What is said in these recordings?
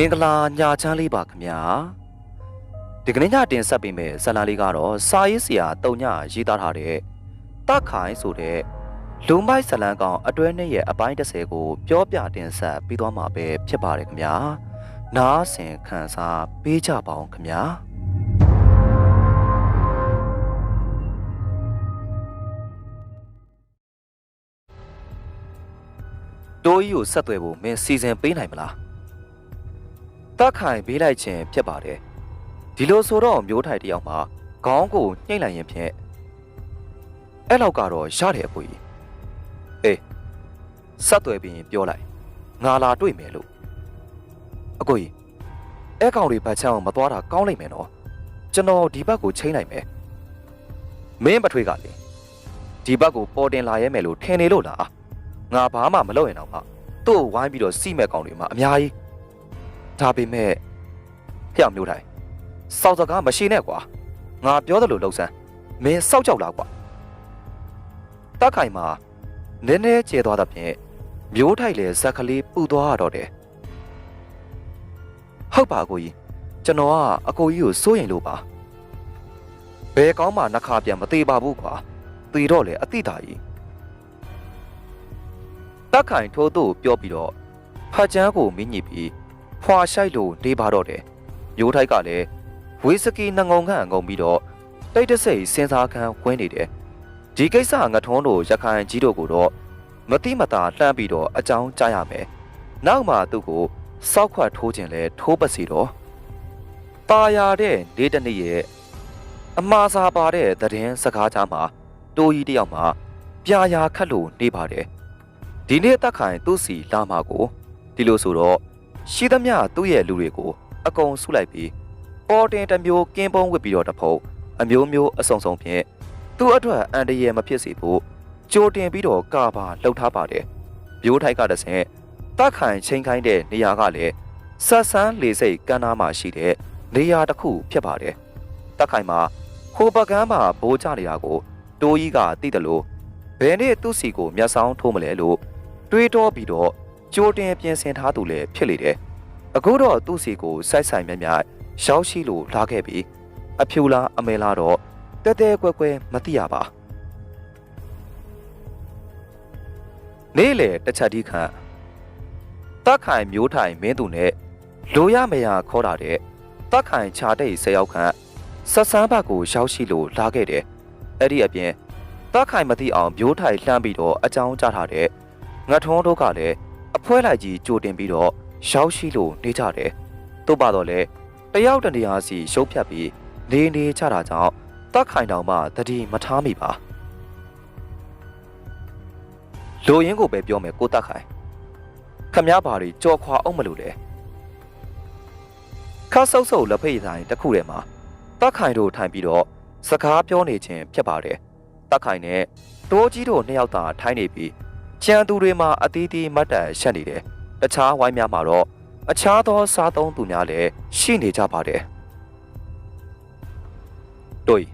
မင်္ဂလာညာချမ်းလေးပါခင်ဗျာဒီကနေ့ညတင်ဆက်ပေးမယ့်ဇာတ်လမ်းလေးကတော့စာရေးဆရာတုံညရေးသားထားတဲ့တခိုင်ဆိုတဲ့လူမိုက်ဇာတ်လမ်းကောင်အတွဲနဲ့ရဲ့အပိုင်း30ကိုပြောပြတင်ဆက်ပြီးသွားမှာပဲဖြစ်ပါတယ်ခင်ဗျာနားဆင်ခန်းစားပေးကြပါအောင်ခင်ဗျာတိုးကြီးကိုဆက်သွယ်ဖို့မင်းစီစဉ်ပေးနိုင်မလား တက်ခိုင်ပေးလိုက်ခြင်းဖြစ်ပါတယ်ဒီလိုဆိုတော့မျိုးထိုင်တယောက်မှာခေါင်းကိုညှိလိုက်ရင်ဖြင့်အဲ့လောက်ကတော့ရတယ်အဖွကြီးအေးဆက်သွယ်ပြီးရင်ပြောလိုက်ငါလာတွေ့မယ်လို့အကိုကြီးအဲ့ကောင်တွေဘတ်ချမ်းအောင်မသွားတာကောင်းလိုက်မယ်နော်ကျွန်တော်ဒီဘက်ကိုချိန်လိုက်မယ်မင်းပထွေးကလေဒီဘက်ကိုပေါ်တင်လာရဲမယ်လို့ထင်နေလို့လားငါဘာမှမလုပ်ရင်တော့မှသူ့ကိုဝိုင်းပြီးတော့စီးမဲ့ကောင်တွေမှာအများကြီး ဒါပေမဲ့ဖျောက်မျိုးတိုင်းစောက်စကားမရှိနဲ့ကွာငါပြောတယ်လို့လှုပ်ဆန်းမင်းစောက်ကြောက်လားကွာတက်ခိုင်မှာနည်းနည်းကျေသွားတဲ့ဖြင့်မျိုးထိုက်လေဇက်ကလေးပူသွားရတော့တယ်ဟုတ်ပါအကိုကြီးကျွန်တော်ကအကိုကြီးကိုစိုးရင်လို့ပါဘယ်ကောင်းမှနှခါပြန်မသေးပါဘူးကွာသေတော့လေအတိတာကြီးတက်ခိုင်ထိုးသူ့ကိုပြောပြီးတော့ဖတ်ချမ်းကိုမင်းညစ်ပြီး ဖွာရှိုက်လို့နေပါတော့တယ်မျိုးထိုက်ကလည်းဝီစကီနှငုံခန့်ငုံပြီးတော့တိတ်တဆိတ်စင်စားခန်းဝင်နေတယ်ဒီကိစ္စငထုံးတို့ရခိုင်ကြီးတို့ကိုတော့မတိမတာလှမ်းပြီးတော့အကြောင်းကြားရမယ်နောက်မှသူ့ကိုစောက်ခွတ်ထိုးခြင်းလဲထိုးပစီတော့ตาရတဲ့နေတနေ့ရဲ့အမှားစားပါတဲ့သတင်းစကားကြားမှာတိုးကြီးတယောက်မှာပြာရာခတ်လို့နေပါတယ်ဒီနေ့တက်ခိုင်သူ့စီလာမှာကိုဒီလိုဆိုတော့ ရှိသမျှသူ့ရဲ့လူတွေကိုအကုန်ဆုလိုက်ပြီးပေါ်တင်တစ်မျိုးကင်းပုံးဝစ်ပြီးတော့တဖုံအမျိုးမျိုးအစုံစုံဖြင့်သူ့အတွက်အန်တရယ်မဖြစ်စေဖို့ကြိုတင်ပြီးတော့ကာပါလှုပ်ထားပါတယ်မျိုးထိုက်ကတဆင့်တက်ခိုင်ချိန်ခိုင်းတဲ့နေရာကလည်းဆက်ဆန်းလေစိတ်ကမ်းနားမှာရှိတဲ့နေရာတစ်ခုဖြစ်ပါတယ်တက်ခိုင်မှာဟိုပကန်းမှာဘိုးချနေတာကိုတိုးကြီးကသိတယ်လို့ဘယ်နဲ့သူ့စီကိုမျက်စောင်းထိုးမလဲလို့တွေးတောပြီးတော့ ကြိုတင်ပြင်ဆင်ထားသူလည်းဖြစ်လေတယ်။အခုတော့သူ့စီကိုစိုက်ဆိုင်မြတ်မြတ်ရောက်ရှိလို့လာခဲ့ပြီးအဖြူလားအမဲလားတော့တဲတဲကွဲကွဲမသိရပါ။နေ့လေတစ်ချက်ဒီခန့်တက်ခိုင်မျိုးထိုင်မင်းသူနဲ့လိုရမရခေါ်တာတဲ့တက်ခိုင်ခြာတိတ်ဆယ်ယောက်ခန့်ဆက်ဆန်းဘက်ကိုရောက်ရှိလို့လာခဲ့တယ်။အဲ့ဒီအပြင်တက်ခိုင်မသိအောင်မျိုးထိုင်လှမ်းပြီးတော့အကြောင်းကြားထားတဲ့ငတ်ထုံးတို့ကလည်း အဖွဲလိုက်ကြီးကြိုတင်ပြီးတော့ရောက်ရှိလို့နေကြတယ်။သို့ပါတော့လေတယောက်တနေရာစီရှုပ်ဖြတ်ပြီးနေနေကြတာကြောင့်တက်ခိုင်တောင်မှတတိမထားမိပါ။လိုရင်းကိုပဲပြောမယ်ကိုတက်ခိုင်။ခမည်းဘာတွေကြော်ခွာအောင်မလို့လေ။ခါဆုပ်ဆုပ်လက်ဖိတ်ဆိုင်တစ်ခုထဲမှာတက်ခိုင်တို့ထိုင်ပြီးတော့စကားပြောနေခြင်းဖြစ်ပါတယ်။တက်ခိုင်နဲ့တိုးကြီးတို့နှစ်ယောက်သာထိုင်နေပြီး ကျန်သူတွေမှာအသေးသေးမတ်တန်ရှက်နေတယ်။တခြားဝိုင်းများမှာတော့အခြားသောစားသုံးသူများလည်းရှိနေကြပါတယ်။တို့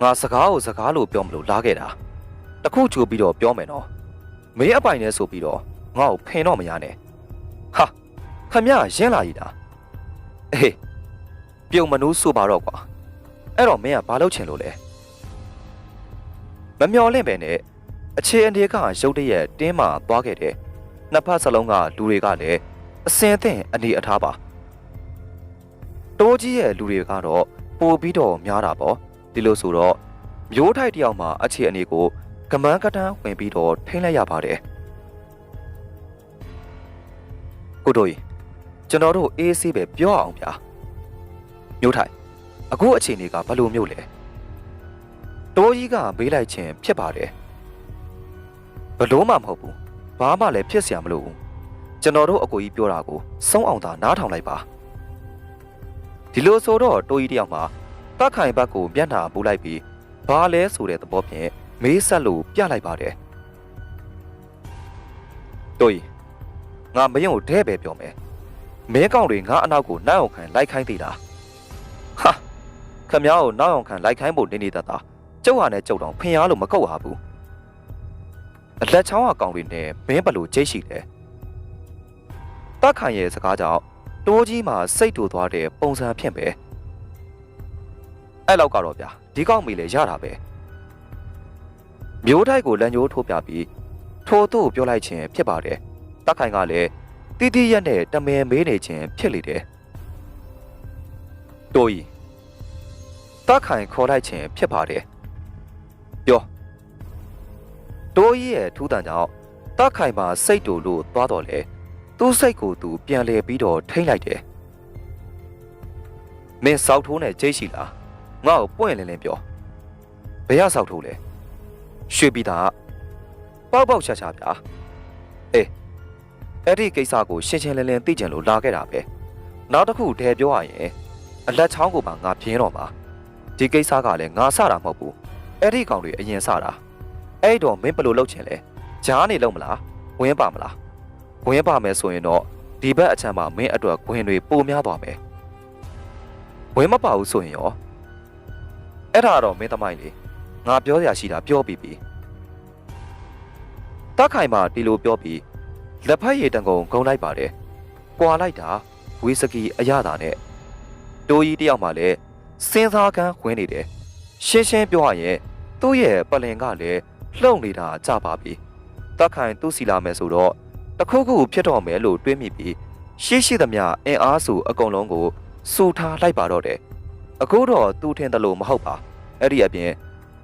ငါစကားကိုစကားလို့ပြောမလို့လာခဲ့တာ။တခုချိုးပြီးတော့ပြောမယ်နော်။မင်းအပိုင်နဲ့ဆိုပြီးတော့ငါ့ကိုဖင်တော့မရနဲ့။ဟာခမရရင်းလာရည်တာ။အေးပြုံမနူးဆိုပါတော့ကွာ။အဲ့တော့မင်းကဘာလုပ်ချင်လို့လဲ။မမျော်လင့်ပဲနဲ့ အခြေအနေကရုတ်တရက်တင်းမာသွားခဲ့တယ်။နှစ်ဖက်စလုံးကလူတွေကလည်းအစင်အသင့်အနေအထားပါ။တိုးကြီးရဲ့လူတွေကတော့ပိုပြီးတော့များတာပေါ့။ဒီလိုဆိုတော့မျိုးထိုက်တယောက်မှာအခြေအနေကိုကမန်းကတန်းဝင်ပြီးတော့ထိမ့်လိုက်ရပါတယ်။ကိုတို့ကြီးကျွန်တော်တို့အေးဆေးပဲပြောအောင်ဗျာ။မျိုးထိုက်အခုအခြေအနေကဘယ်လိုမျိုးလဲ။တိုးကြီးကမေးလိုက်ခြင်းဖြစ်ပါတယ်။ ဘလို့မှမဟုတ်ဘူးဘာမှလည်းဖြစ်စရာမလိုဘူးကျွန်တော်တို့အကိုကြီးပြောတာကိုစုံအောင်သာနားထောင်လိုက်ပါဒီလိုဆိုတော့တိုးကြီးတယောက်မှာတခိုင်ဘက်ကိုမျက်နှာပူလိုက်ပြီးဘာလဲဆိုတဲ့သဘောဖြင့်မေးဆက်လို့ပြလိုက်ပါတယ်တိုးကြီးငါမယုံတဲ့ပဲပြောမယ်မဲကောင်တွေငါအနောက်ကိုနောက်အောင်ခံလိုက်ခိုင်းသေးတာဟာခမ ्या ကိုနောက်အောင်ခံလိုက်ခိုင်းဖို့နေနေတတ်တာကျုပ်ဟာနဲ့ကျုပ်တော့ဖင်အားလို့မကုတ်ဟာဘူး အလက်ချောင်းအကောင်တွေနဲ့မင်းဘလို့ကြိတ်ရှိတယ်တက်ခိုင်ရဲ့စကားကြောင့်တိုးကြီးမှာစိတ်တူသွားတဲ့ပုံစံဖြင့်ပဲအဲ့လောက်ကတော့ဗျာဒီကောက်မီလေရတာပဲမျိုးထိုက်ကိုလက်ညှိုးထိုးပြပြီးထိုးသူ့ကိုပြောလိုက်ခြင်းဖြစ်ပါတယ်တက်ခိုင်ကလည်းတီးတီးရက်နဲ့တမင်မေးနေခြင်းဖြစ်လေတယ်တိုးကြီးတက်ခိုင်ခေါ်လိုက်ခြင်းဖြစ်ပါတယ်ပြော တိုးကြီးရဲ့ထူးတန်ကြောင့်တက်ခိုင်မှာစိတ်တူလို့သွားတော့လေသူ့စိတ်ကိုသူပြန်လဲပြီးတော့ထိမ့်လိုက်တယ်မင်းစောက်ထိုးနဲ့ကြိတ်ရှိလားငါ့ကိုပွင့်လင်းလင်းပြောဘယ်ရစောက်ထိုးလဲရွှေပြည်သားပေါက်ပေါက်ချာချာဗျာအေးအဲ့ဒီကိစ္စကိုရှင်းရှင်းလင်းလင်းသိကြလို့လာခဲ့တာပဲနောက်တစ်ခုတည်းပြောရရင်အလက်ချောင်းကိုပါငါပြင်းတော့မှာဒီကိစ္စကလည်းငါစတာမဟုတ်ဘူးအဲ့ဒီကောင်တွေအရင်စတာ အဲ့တော့မင်းဘယ်လိုလုပ်ချင်လဲဂျားနေလုံးမလားဝင်းပါမလား။ဝင်ပါမယ်ဆိုရင်တော့ဒီဘက်အချမ်းမှာမင်းအတွက်ဂွင်တွေပိုများသွားမယ်။ဝင်မပါဘူးဆိုရင်ရောအဲ့ဒါတော့မင်းသမိုင်းလေငါပြောစရာရှိတာပြောပြီးပြီ။တက်ခိုင်မှာဒီလိုပြောပြီးလက်ဖက်ရည်တံကုန်ဂုံလိုက်ပါတယ်။ကွာလိုက်တာဝီစကီအရသာနဲ့တိုးကြီးတယောက်မှလည်းစဉ်းစားကန်းဝင်နေတယ်။ရှင်းရှင်းပြောရရင်သူ့ရဲ့ပလင်ကလည်း လှုပ်နေတာကြပါပြီ။တက်ခိုင်သူ့စီလာမယ်ဆိုတော့တခုခုဖြစ်တော့မယ်လို့တွေးမိပြီးရှေ့ရှိသမျှအင်အားစုအကုန်လုံးကိုစူထားလိုက်ပါတော့တယ်အခုတော့သူထင်တယ်လို့မဟုတ်ပါအဲ့ဒီအပြင်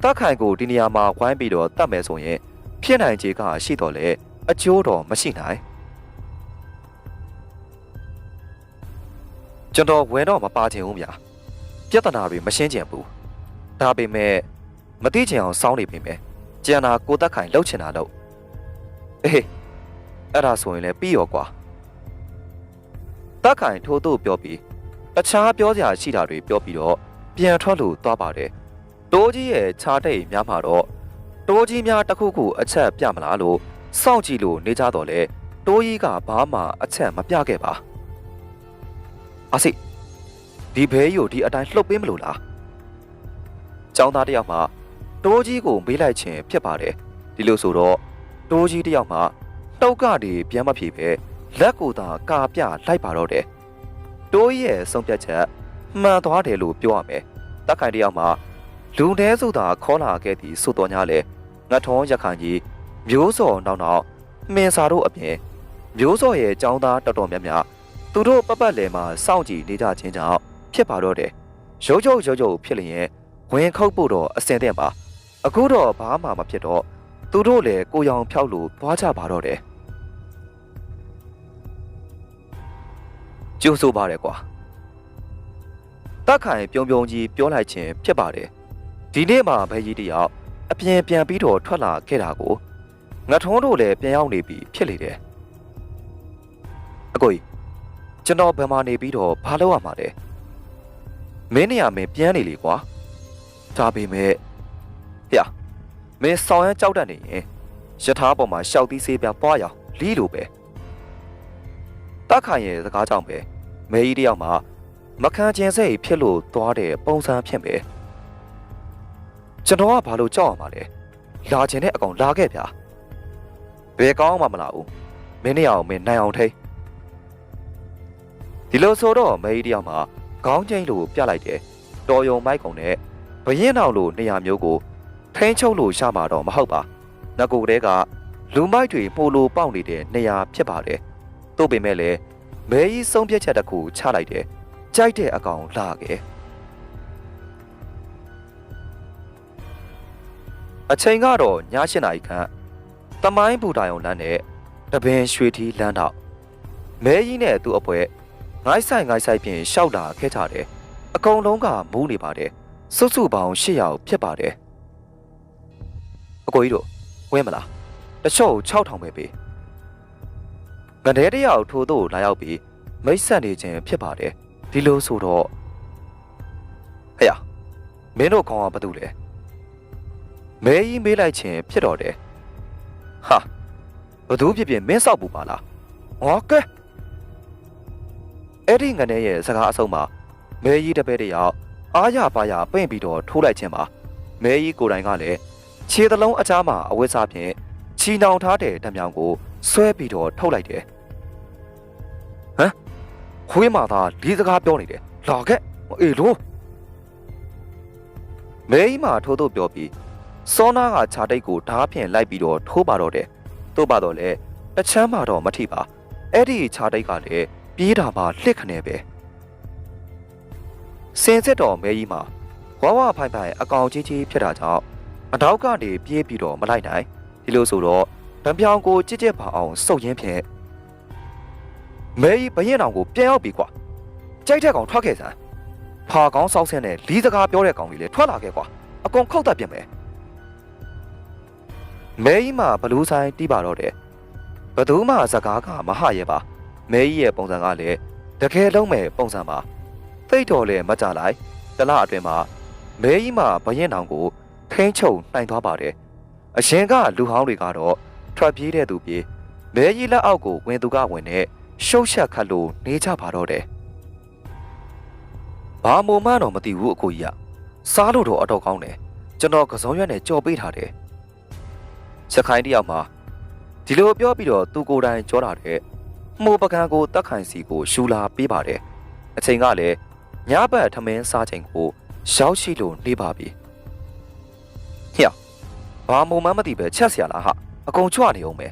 တက်ခိုင်ကိုဒီနေရာမှာဝိုင်းပြီးတော့တတ်မယ်ဆိုရင်ဖြစ်နိုင်ခြေကရှိတော့လေအကျိုးတော့မရှိနိုင်ကျွန်တော်ဝယ်တော့မပါချင်ဘူးဗျာပြဿနာတွေမရှင်းချင်ဘူးဒါပေမဲ့မသိချင်အောင်စောင်းနေပြီမယ် ကျန်တာကိုတက်ခိုင်လှုပ်ချင်တာလို့အေးအဲ့ဒါဆိုရင်လည်းပြီးရောကွာတက်ခိုင်ထိုးတို့ပြောပြီးတခြားပြောစရာရှိတာတွေပြောပြီးတော့ပြန်ထွက်လို့သွားပါတယ်တိုးကြီးရဲ့ခြားတိတ်များမှာတော့တိုးကြီးများတစ်ခုခုအချက်ပြမလားလို့စောင့်ကြည့်လို့နေကြတော့လေတိုးကြီးကဘာမှအချက်မပြခဲ့ပါအစိဒီဘဲကြီးကိုဒီအတိုင်းလှုပ်ပေးမလို့လားចောင်းသားတယောက်မှ တိုးကြီးကိုမေးလိုက်ခြင်းဖြစ်ပါတယ်ဒီလိုဆိုတော့တိုးကြီးတယောက်မှတောက်ကတွေပြန်မဖြေပဲလက်ကိုသာကာပြလိုက်ပါတော့တယ်။တိုးရဲ့ဆုံးဖြတ်ချက်မှန်သွားတယ်လို့ပြောရမယ်။တက်ခိုင်တယောက်မှာလူတဲစုသာခေါ်လာခဲ့သည်ဆိုတော်ညာလေငတ်ထုံးရခိုင်ကြီးမျိုးစော်နောက်နောက်မင်းစာတို့အပြင်မျိုးစော်ရဲ့ចောင်းသားတော်တော်များများသူတို့ပပတ်လည်မှာစောင့်ကြည့်နေကြခြင်းကြောင့်ဖြစ်ပါတော့တယ်။ရုပ်ချုပ်ရုပ်ချုပ်ဖြစ်လျင်ဝင်ခုတ်ဖို့တော့အစင်တဲ့ပါ အခုတော့ဘာမှမဖြစ်တော့သူတို့လည်းကိုရောင်ဖြောက်လို့သွားကြပါတော့တယ်ကျိုးဆိုပါတယ်ကွာတက်ခိုင်ပြုံပြုံကြီးပြောလိုက်ခြင်းဖြစ်ပါတယ်ဒီနေ့မှဘဲကြီးတယောက်အပြင်ပြန်ပြီးတော့ထွက်လာခဲ့တာကိုငထုံးတို့လည်းပြန်ရောက်နေပြီဖြစ်လေတယ်အကိုကြီးကျွန်တော်ဘယ်မှာနေပြီးတော့ဘာလုပ်ရမှာလဲမင်းနေရမင်းပြန်နေလေကွာဒါပေမဲ့ ဟျာမင်းဆောင်ရမ်းကြောက်တတ်နေရင်ယထာပေါ်မှာရှောက်သီးဆေးပြပွားရအောင်လီးလိုပဲတက်ခိုင်ရဲ့စကားကြောင့်ပဲမဲကြီးတယောက်မှာမခံကျင်စိတ်ဖြစ်လို့သွားတဲ့ပုံစံဖြစ်ပဲကျွန်တော်ကဘာလို့ကြောက်ရမှာလဲလာကျင်တဲ့အကောင်လာခဲ့ဗျာဘယ်ကောင်းမှမလာဘူးမင်းနေအောင်မင်းနိုင်အောင်ထိတ်ဒီလိုဆိုတော့မဲကြီးတယောက်မှာခေါင်းချင်းလို့ပြလိုက်တယ်တော်ယုံမိုက်ကုံနဲ့ဘရင်အောင်လို့နေရာမျိုးကို ထိန်းချုပ်လို့ရှာမှာတော့မဟုတ်ပါငကိုတဲကလူမိုက်တွေပို့လို့ပေါက်နေတဲ့နေရာဖြစ်ပါတယ်တို့ပေမဲ့လည်းမဲကြီးဆုံးဖြတ်ချက်တစ်ခုချလိုက်တယ်။ကြိုက်တဲ့အကောင်လာခဲ့။အချိန်ကတော့ည၈နာရီခန့်တမိုင်းဘူတာယုံလမ်းနဲ့တပင်ရွှေထီးလမ်းတော့မဲကြီးနဲ့သူ့အဖွဲငိုင်းဆိုင်ငိုင်းဆိုင်ပြင်ရှောက်လာခဲ့ကြတယ်။အကုန်လုံးကမူးနေပါတယ်။စုစုပေါင်း၈ယောက်ဖြစ်ပါတယ်။ အကိုကြီးတို့ဝင်းမလား။တချို့6000ပဲပေး။ငရဲတယောက်ထိုးတို့လာရောက်ပြီးမိတ်ဆက်နေခြင်းဖြစ်ပါတယ်ဒီလိုဆိုတော့ဟဲ့ရမင်းတို့ခေါင်းကဘာတူလဲမဲကြီးမေးလိုက်ခြင်းဖြစ်တော့တယ်ဟာဘသူဖြစ်ဖြစ်မင်းဆောက်ပူပါလားဟောကဲအဲ့ဒီငနဲ့ရဲ့စကားအဆုံးမှာမဲကြီးတပည့်တယောက်အားရပါရပိန့်ပြီးတော့ထိုးလိုက်ခြင်းပါမဲကြီးကိုယ်တိုင်ကလည်း ခြေသလုံးအချားမှာအဝတ်စားဖြင့်ချီနှောင်ထားတဲ့ဓာတ်မြောင်ကိုဆွဲပြီးတော့ထုတ်လိုက်တယ်ဟမ်ခွေးမာသားလေးစကားပြောနေတယ်လာခဲ့အေးလို့မဲကြီးမှာထိုးတော့ပြောပြီးစောနာကခြာတိတ်ကိုဓားဖြင့်လိုက်ပြီးတော့ထိုးပါတော့တယ်တို့ပါတော့လေတစ်ချမ်းမှတော့မထိပါအဲ့ဒီခြာတိတ်ကလည်းပြေးတာမှလှစ်ခနေပဲစင်စစ်တော်မဲကြီးမှာဝါဝဖိုင်ဖိုင်အကောင်ကြီးကြီးဖြစ်တာကြောင့် အနောက်ကနေပြေးပြီးတော့မလိုက်နိုင်ဒီလိုဆိုတော့တံပြောင်ကိုကြစ်ကြက်ပါအောင်စုပ်ရင်းဖြင့်မဲကြီးဘရင်တော်ကိုပြန်ရောက်ပြီကွာကြိုက်တဲ့ကောင်ထွက်ခဲ့စမ်းဖာကောင်းစောက်ဆင်းနဲ့လီးစကားပြောတဲ့ကောင်ကြီးလေထွက်လာခဲ့ကွာအကုန်ခောက်တတ်ပြင်မယ်မဲကြီးမှာဘလူးဆိုင်တီးပါတော့တယ်ဘသူမှစကားကမဟရဲပါမဲကြီးရဲ့ပုံစံကလည်းတကယ်လုံးမဲ့ပုံစံပါသိတ်တော်လည်းမကြလိုက်တလအတွင်မှာမဲကြီးမှာဘရင်တော်ကို ထိန်းချုပ်နိုင်သွားပါတယ်အရင်ကလူဟောင်းတွေကတော့ထွက်ပြေးတဲ့သူပြေးမဲကြီးလက်အောက်ကိုဝင်သူကဝင်နဲ့ရှုပ်ရှက်ခတ်လို့နေကြပါတော့တယ်ဘာမှမတော့မသိဘူးအကိုကြီးကစားလို့တော့အတော့ကောင်းတယ်ကျွန်တော်ကစုံရွက်နဲ့ကြော်ပေးထားတယ်စခိုင်းတယောက်မှာဒီလိုပြောပြီးတော့သူကိုယ်တိုင်ကြောတာတဲ့မှုပကံကိုတက်ခိုင်စီကိုရှူလာပေးပါတယ်အချိန်ကလည်းညဘက်ထမင်းစားချိန်ကိုရောက်ရှိလို့နေပါပြီ ဟျောဘာမှမမသိပဲချက်เสียလားဟာအကုန်ကြွနေအောင်ပဲ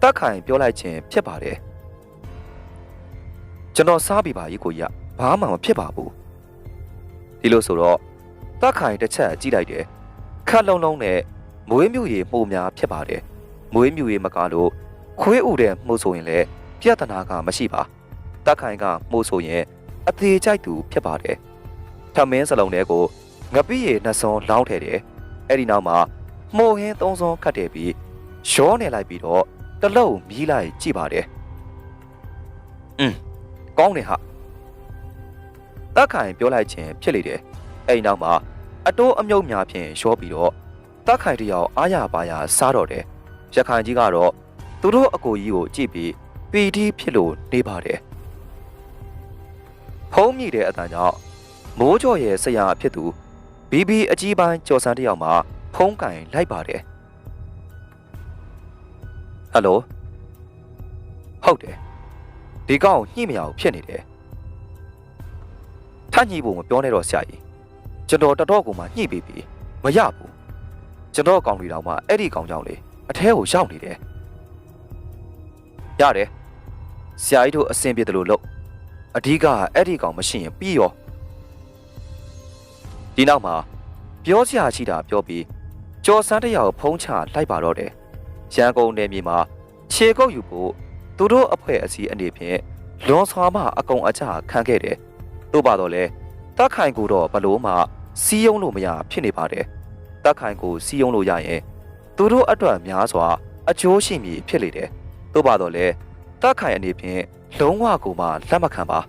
တက်ခိုင်ပြောလိုက်ခြင်းဖြစ်ပါတယ်ကျွန်တော်စားပြီပါကြီးကိုကြီးကဘာမှမဖြစ်ပါဘူးဒီလိုဆိုတော့တက်ခိုင်တစ်ချက်ကြည့်လိုက်တယ်ခက်လုံးလုံးနဲ့မွေးမြူရည်မှုများဖြစ်ပါတယ်မွေးမြူရည်မကားလို့ခွေးဥတဲ့မှုဆိုရင်လည်းပြဿနာကမရှိပါတက်ခိုင်ကမှုဆိုရင်အသေးကြိုက်သူဖြစ်ပါတယ်ထမင်းစလုံးတွေကို ငပိရည်နှစ်စုံလောင်းထည့်တယ်အဲ့ဒီနောက်မှာမှုဟင်းသုံးစုံခတ်တယ်ပြီးရောနေလိုက်ပြီးတော့တလုံးမြည်လိုက်ကြည့်ပါတယ်อืมကောင်းတယ်ဟာတက်ခိုင်ပြောလိုက်ခြင်းဖြစ်လေတယ်အဲ့ဒီနောက်မှာအတိုးအမြုပ်များဖြင့်ရောပြီးတော့တက်ခိုင်တယောက်အားရပါရစားတော့တယ်ရခိုင်ကြီးကတော့သူတို့အကိုကြီးကိုကြည့်ပြီးပီတီဖြစ်လို့နေပါတယ်ဖုံးမိတဲ့အတန်ကြောင့်မိုးကြော်ရဲ့ဆရာဖြစ်သူ ဘီဘီအကြီးပိုင်းကြော်စန်းတယောက်မှာဖုံးကင်လိုက်ပါတယ်ဟယ်လိုဟုတ်တယ်ဒီကောင်ညှိမရအောင်ဖြစ်နေတယ်ထညှိဖို့မပြောနဲ့တော့ဆရာကြီးကျွန်တော်တတော်ကမှညှိပေးပြီမရဘူးကျွန်တော်ကောင်တွေတောင်မှအဲ့ဒီကောင်ကြောင့်လေအထဲကိုရောက်နေတယ်ရတယ်ဆရာကြီးတို့အဆင်ပြေတယ်လို့လုပ်အဓိကအဲ့ဒီကောင်မရှိရင်ပြီးရော ဒီနောက်မှာပြောစရာရှိတာပြောပြီးကြော်စန်းတယောက်ဖုံးချလိုက်ပါတော့တယ်ရန်ကုန်နယ်မြေမှာခြေကုပ်ယူဖို့သူတို့အဖွဲ့အစည်းအနေဖြင့်လွန်စွာမှအကုံအကျခံခဲ့တယ်တို့ပါတော့လေတက်ခိုင်ကိုတော့ဘလို့မှစီးယုံလို့မရဖြစ်နေပါတယ်တက်ခိုင်ကိုစီးယုံလို့ရရင်သူတို့အတွက်များစွာအကျိုးရှိမည်ဖြစ်လေတယ်တို့ပါတော့လေတက်ခိုင်အနေဖြင့်လုံးဝကိုမှလက်မခံပါ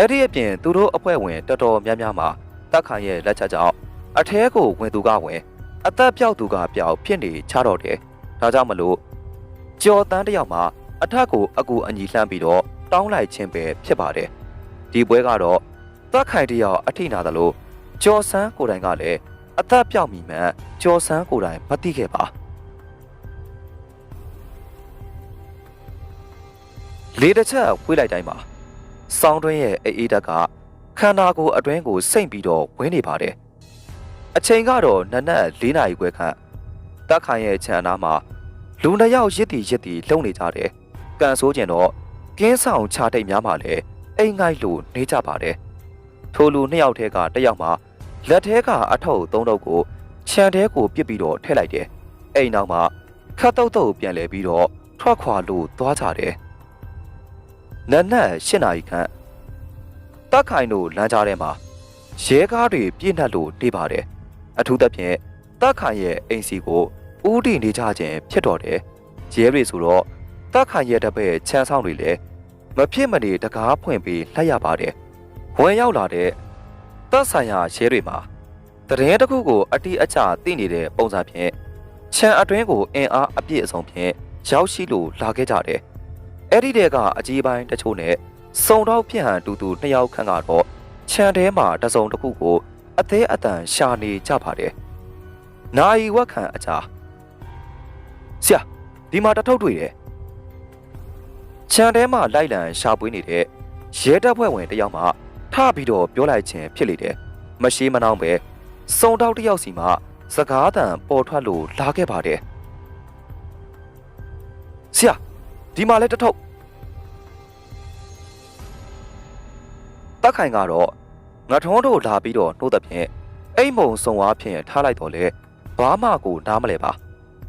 အဲ့ဒီအပြင်သူတို့အဖွဲ့ဝင်တော်တော်များများမှာတက်ခိုင်ရဲ့လက်ချက်ကြောင့်အထဲကိုဝင်သူကဝင်အသက်ပြောက်သူကပြောက်ဖြစ်နေချတော့တယ်ဒါကြောင့်မလို့ကြော်တန်းတယောက်မှာအထက်ကိုအကူအညီလှမ်းပြီးတော့တောင်းလိုက်ခြင်းပဲဖြစ်ပါတယ်ဒီပွဲကတော့သက်ခိုင်တယောက်အထိနာသလိုကျော်ဆန်းကိုယ်တိုင်ကလည်းအသက်ပြောက်မိမှန်ကျော်ဆန်းကိုယ်တိုင်မသိခဲ့ပါလေတစ်ချက်ဝေးလိုက်တိုင်းမှာ စောင်းတွင်းရဲ့အေးအေးတက်ကခန္ဓာကိုယ်အတွင်းကိုစိမ့်ပြီးတော့ဝင်းနေပါတယ်အချိန်ကတော့နနက်၄နာရီခွဲခန့်တက်ခိုင်ရဲ့ခြံနားမှာလူနှစ်ယောက်ရစ်တီရစ်တီလှုပ်နေကြတယ်ကန်ဆိုးကျင်တော့ကင်းဆောင်ချတိတ်များမှလည်းအိမ်ငိုက်လို့နေကြပါတယ်ထိုလူနှစ်ယောက်ထဲကတစ်ယောက်မှလက်ထဲကအထုပ်သုံးတော့ကိုခြံထဲကိုပြစ်ပြီးတော့ထည့်လိုက်တယ်အိမ်နောက်မှာခတ်တုတ်တုတ်ပြန်လဲပြီးတော့ထွက်ခွာလို့သွားကြတယ် နက်နက်၈နာရီခန့်တက်ခိုင်တို့လမ်းကြားထဲမှာရဲကားတွေပြည့်နှက်လို့နေပါတယ်အထူးသဖြင့်တက်ခိုင်ရဲ့အိမ်စီကိုဥတီနေကြခြင်းဖြစ်တော်တယ်ရဲတွေဆိုတော့တက်ခိုင်ရဲ့တပည့်ချမ်းဆောင်တွေလည်းမဖြစ်မနေတကားဖွင့်ပြီးလိုက်ရပါတယ်ဝင်ရောက်လာတဲ့တပ်ဆိုင်ရာရဲတွေမှာတရင်တစ်ခုကိုအတိအကျသိနေတဲ့ပုံစံဖြင့်ခြံအတွင်းကိုအင်အားအပြည့်အစုံဖြင့်ရောက်ရှိလို့လာခဲ့ကြတယ် အဲ့ဒီတဲကအကြီးပိုင်းတချို့နဲ့စုံတော့ဖြစ်ဟန်တူတူနှစ်ယောက်ခန့်ကတော့ခြံထဲမှာတစုံတစ်ခုကိုအသေးအတန်ရှာနေကြပါတယ်နာယီဝက်ခံအကြာဆရာဒီမှာတထုပ်တွေ့တယ်ခြံထဲမှာလိုက်လံရှာပွေးနေတဲ့ရဲတပ်ဖွဲ့ဝင်တစ်ယောက်မှထပြီးတော့ပြောလိုက်ခြင်းဖြစ်လေတယ်မရှိမနှောင်းပဲစုံတောက်တစ်ယောက်စီမှစကားတန်ပေါ်ထွက်လို့လာခဲ့ပါတယ်ဆရာ ဒီမှာလဲတစ်ထုပ်တက်ခိုင်ကတော့ငါထုံးတို့လာပြီးတော့နှုတ်တဲ့ဖြင့်အိမ်မုံစုံအားဖြင့်ထားလိုက်တော့လေဘာမှကိုနားမလဲပါ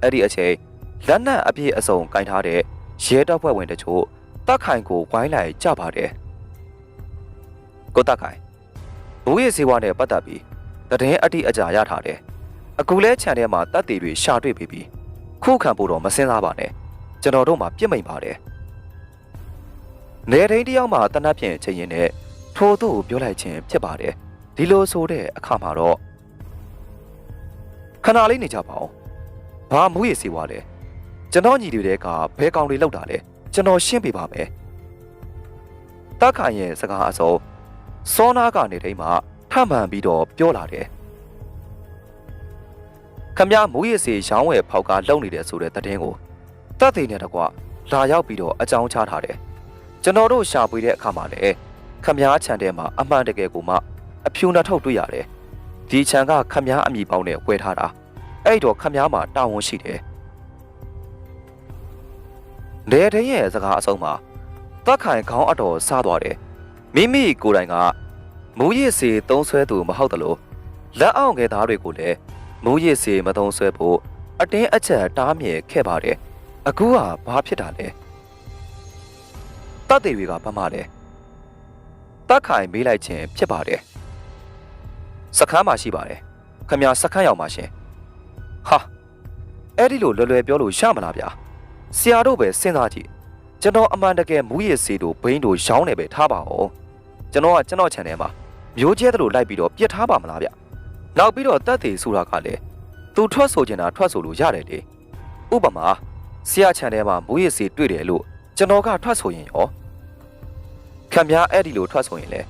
အဲ့ဒီအချိန်လက်နက်အပြည့်အစုံကင်ထားတဲ့ရဲတပ်ဖွဲ့ဝင်တချို့တက်ခိုင်ကိုဝိုင်းလိုက်ကြပါတယ်ကိုတက်ခိုင်ဘိုးရဲ့ဇေဝနဲ့ပတ်သက်ပြီးတည်င်းအတိအကြရထားတယ်အခုလဲခြံထဲမှာတပ်တွေတွေရှာတွေ့ပြီးပြီခုခံဖို့တော့မစင်စားပါနဲ့ ကျွန်တော်တို့မှပြစ်မိန်ပါတယ်နေတိုင်းတယောက်မှတနတ်ဖြင့်ချိန်ရင်နဲ့ထို့သူ့ကိုပြောလိုက်ခြင်းဖြစ်ပါတယ်ဒီလိုဆိုတဲ့အခါမှာတော့ခဏလေးနေကြပါဦးဘာမူရစီဝါလဲကျွန်တော်ညီတွေကဘဲကောင်တွေလောက်တာလဲကျွန်တော်ရှင်းပြပါမယ်တက်ခိုင်ရဲ့စကားအစုံစောနာကနေတိုင်းမှာထမှန်ပြီးတော့ပြောလာတယ်ခမရမူရစီရောင်းဝယ်ဖောက်ကားလုံနေတယ်ဆိုတဲ့သတင်းကို တပ်သေးနဲ့တကွလာရောက်ပြီးတော့အကြောင်းချထားတယ်ကျွန်တော်တို့ရှာဖွေတဲ့အခါမှာလည်းခမည်းခြံထဲမှာအမှန်တကယ်ကိုမှအဖြူနှထုတ်တွေ့ရတယ်။ဒီခြံကခမည်းအမိပေါင်းနဲ့ဝယ်ထားတာ။အဲ့တော့ခမည်းမှာတာဝန်ရှိတယ်။နေတဲ့ရဲ့စကားအဆုံးမှာတက်ခိုင်ခေါင်းအတော်စားသွားတယ်။မိမိကိုယ်တိုင်ကမူရစ်စီသုံးဆွဲသူမဟုတ်တယ်လို့လက်အောင်ငယ်သားတွေကိုလည်းမူရစ်စီမသုံးဆွဲဖို့အတင်းအချက်တားမြစ်ခဲ့ပါတယ်။ အခုကဘာဖြစ်တာလဲ။တတ်သေးတွေကဘာမှလဲ။တက်ခိုင်မေးလိုက်ခြင်းဖြစ်ပါတယ်စခန်းမှာရှိပါတယ်ခမရစခန်းရောက်ပါရှင်ဟာအဲ့ဒီလိုလွယ်လွယ်ပြောလို့ရမလားဗျာဆရာတို့ပဲစဉ်းစားကြည့်ကျွန်တော်အမှန်တကယ်မူရည်စီတို့ဘိန်းတို့ရောင်းနေပဲထားပါအောင်ကျွန်တော်ကကျွန်တော် channel မှာမျိုးကျဲတို့လိုက်ပြီးတော့ပြစ်ထားပါမလားဗျနောက်ပြီးတော့တက်သေးဆိုတာကလည်းသူထွက်ဆိုချင်တာထွက်ဆိုလို့ရတယ်လေဥပမာ ဆရာ channel မှာမူရည်စီတွေ့တယ်လို့ကျွန်တော်ကထွက်ဆိုရင်ရောခံများအဲ့ဒီလိုထွက်ဆိုရင်လေ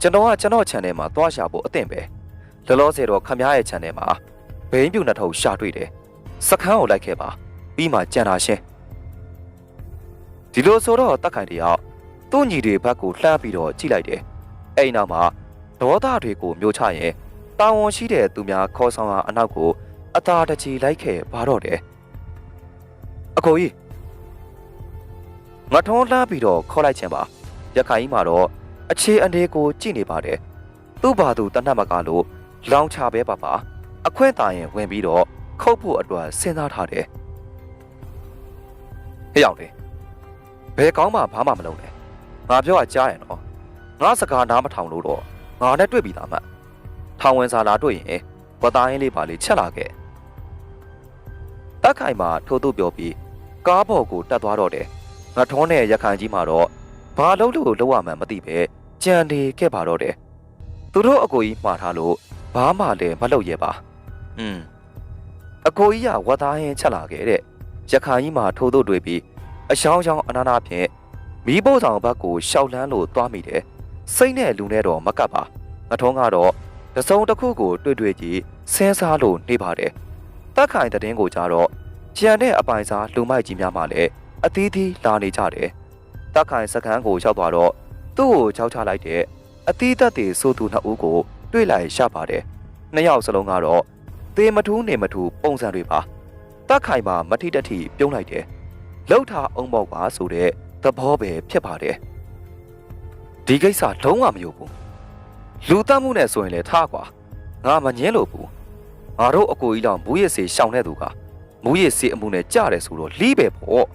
ကျွန်တော်ကကျွန်တော် channel မှာသွားရှာဖို့အသင့်ပဲလောလောဆယ်တော့ခံများရဲ့ channel မှာဘိန်းပြူနှစ်ထုပ်ရှာတွေ့တယ်စခန်းကိုလိုက်ခဲ့ပါပြီးမှကြံတာရှင်းဒီလိုဆိုတော့တက်ခိုင်တယောက်သူ့ညီတွေဘက်ကိုလှမ်းပြီးတော့ကြည့်လိုက်တယ်အဲ့နောက်မှာဒေါသတွေကိုမျိုးချရင်တာဝန်ရှိတဲ့သူများခေါ်ဆောင်တာအနောက်ကိုအသာတချီလိုက်ခဲ့ပါတော့တယ် အကိုကြီးငါထုံးလှမ်းပြီးတော့ခေါ်လိုက်ခြင်းပါရခိုင်ကြီးမှာတော့အခြေအနေကိုကြည့်နေပါတယ်သူ့ဘာသူတနတ်မကလို့လောင်ချပဲပါပါအခွင့်တာရင်ဝင်ပြီးတော့ခုတ်ဖို့အတွက်စဉ်းစားထားတယ်ဟဲ့အောင်လေဘယ်ကောင်းမှဘာမှမလုပ်နဲ့ငါပြောတာကြားရင်တော့ငါစကားနားမထောင်လို့တော့ငါနဲ့တွေ့ပြီးသားမှထောင်ဝင်စာလာတွေ့ရင်ဝသားရင်းလေးပါလေးချက်လာခဲ့တက်ခိုင်မှာထိုးသူပြောပြီး ကားဘော်ကိုတက်သွားတော့တယ်ငါထုံးတဲ့ရခိုင်ကြီးမှာတော့ဘာလို့လို့လောက်ရမှန်းမသိပဲကြံနေခဲ့ပါတော့တယ်သူတို့အကိုကြီးမှားထားလို့ဘာမှလည်းမလုပ်ရပါอืมအကိုကြီးကဝတ်သားရင်ချက်လာခဲ့တဲ့ရခိုင်ကြီးမှာထိုးတို့တွေ့ပြီးအရှောင်းရှောင်းအနာနာဖြင့်မီးပို့ဆောင်ဘက်ကိုရှောက်လန်းလို့သွားမိတယ်စိတ်နဲ့လူနဲ့တော့မကပ်ပါငထုံးကတော့တစုံတစ်ခုကို တွေ့တွေ့ကြည့်စင်းစားလို့နေပါတယ်တက်ခိုင်တဲ့င်းကိုကြတော့ ကြံတဲ့အပိုင်စားလူမိုက်ကြီးများမှလည်းအသီးသီးလာနေကြတယ်တက်ခိုင်စခန်းကိုရောက်သွားတော့သူ့ကိုချောက်ချလိုက်တဲ့အသီးသက်တွေစိုးသူနှစ်ဦးကိုတွေ့လိုက်ရပါတယ်နှစ်ယောက်စလုံးကတော့သေမထူးနေမထူးပုံစံတွေပါတက်ခိုင်မှာမထိတထိပြုံးလိုက်တယ်လှုပ်ထားအောင်ပေါ့ပါဆိုတဲ့သဘောပဲဖြစ်ပါတယ်ဒီကိစ္စလုံးဝမယုံဘူးလူတတ်မှုနဲ့ဆိုရင်လည်းထားကွာငါမငင်းလို့ဘူးငါတို့အကိုကြီးတောင်မူရစ်စေရှောင်တဲ့သူက မူရစ်စေအမှုနဲ့ကြတယ်ဆိုတော့လီးပဲပေါ့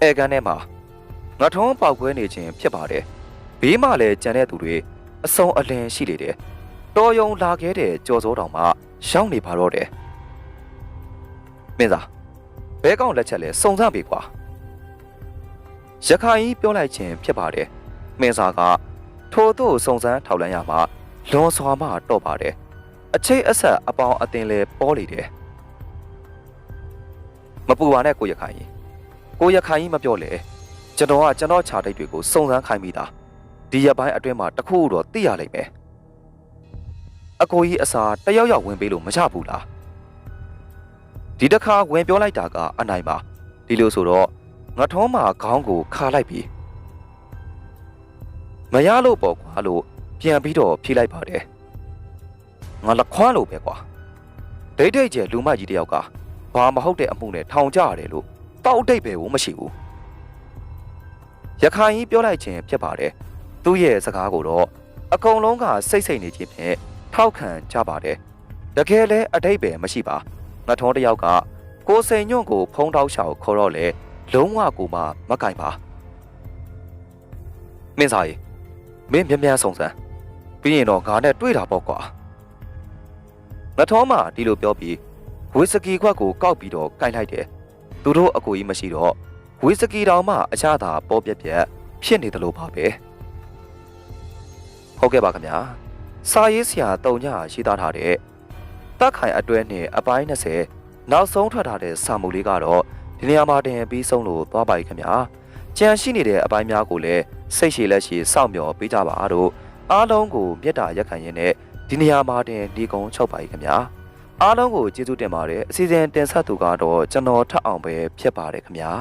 အဲကန်ထဲမှာငါထုံးပေါက်ခွဲနေခြင်းဖြစ်ပါတယ်ဘေးမှာလည်းကြံတဲ့သူတွေအစုံအလင်ရှိနေတယ်တော်ယုံလာခဲ့တဲ့ကြော်စိုးတောင်မှရှောင်းနေပါတော့တယ်မင်းသားဘဲကောင်လက်ချက်လဲစုံစမ်းပြီကွာရခိုင်ကြီးပြောလိုက်ခြင်းဖြစ်ပါတယ်မင်းသားကထိုတို့စုံစမ်းထောက်လန်းရမှာလွန်စွာမှတော့ပါတယ်အချိတ်အဆက်အပေါင်းအတင်လဲပေါ်လေတယ် မပူပါနဲ့ကိုရခိုင်ကြီးကိုရခိုင်ကြီးမပြောလေကျွန်တော်ကကျွန်တော်ခြာတိတ်တွေကိုစုံစမ်းခိုင်းမိတာဒီရပိုင်းအတွင်းမှာတခုတော့သိရလိမ့်မယ်အကိုကြီးအစာတယောက်ယောက်ဝင်ပေးလို့မချဘူးလားဒီတစ်ခါဝင်ပြောလိုက်တာကအနိုင်ပါဒီလိုဆိုတော့ငါထုံးမှာခေါင်းကိုခါလိုက်ပြီးမရလို့ပေါ့ကွာလို့ပြန်ပြီးတော့ဖြေလိုက်ပါတယ်ငါလက်ခွမ်းလို့ပဲကွာဒိတ်ဒိတ်ကျလူမကြီးတယောက်က ဘာမဟုတ်တဲ့အမှုနဲ့ထောင်ကြရတယ်လို့တောက်အတိတ်ပဲကိုမရှိဘူးရခိုင်ကြီးပြောလိုက်ခြင်းဖြစ်ပါတယ်သူ့ရဲ့စကားကိုတော့အကုန်လုံးကစိတ်စိတ်နေခြင်းဖြင့်ထောက်ခံကြပါတယ်တကယ်လဲအတိတ်ပဲမရှိပါငါထုံးတယောက်ကကိုယ်စိန်ညွန့်ကိုဖုံးတောက်ရှောက်ခေါ်တော့လေလုံးဝကိုမှမကင်ပါမင်းစားရီမင်းမြန်မြန်ဆောင်စမ်းပြီးရင်တော့ငါနဲ့တွေ့တာပေါ့ကွာငါထုံးမှဒီလိုပြောပြီး ဝီစကီခွက်ကိုကောက်ပြီးတော့ကင်လိုက်တယ်သူတို့အကူကြီးမရှိတော့ဝီစကီတောင်မှအချသာပေါ်ပြက်ပြက်ဖြစ်နေတယ်လို့ပါပဲဟုတ်ကဲ့ပါခင်ဗျာစာရေးဆရာတုံညရှိသားထားတဲ့တက်ခိုင်အတွဲနဲ့အပိုင်း20နောက်ဆုံးထွက်ထားတဲ့စာမူလေးကတော့ဒီနေရာမှာတင်ပြီးဆုံးလို့သွားပါ යි ခင်ဗျာကြံရှိနေတဲ့အပိုင်းများကိုလည်းစိတ်ရှည်လက်ရှည်စောင့်မျှော်ပေးကြပါတို့အားလုံးကိုမေတ္တာရက်ခံရင်းနဲ့ဒီနေရာမှာတင်ဒီကုန်းချုပ်ပါ යි ခင်ဗျာ အားလုံးကိုကျေးဇူးတင်ပါတယ်အစီအစဉ်တင်ဆက်သူကတော့ကျွန်တော်ထပ်အောင်ပဲဖြစ်ပါတယ်ခင်ဗျာ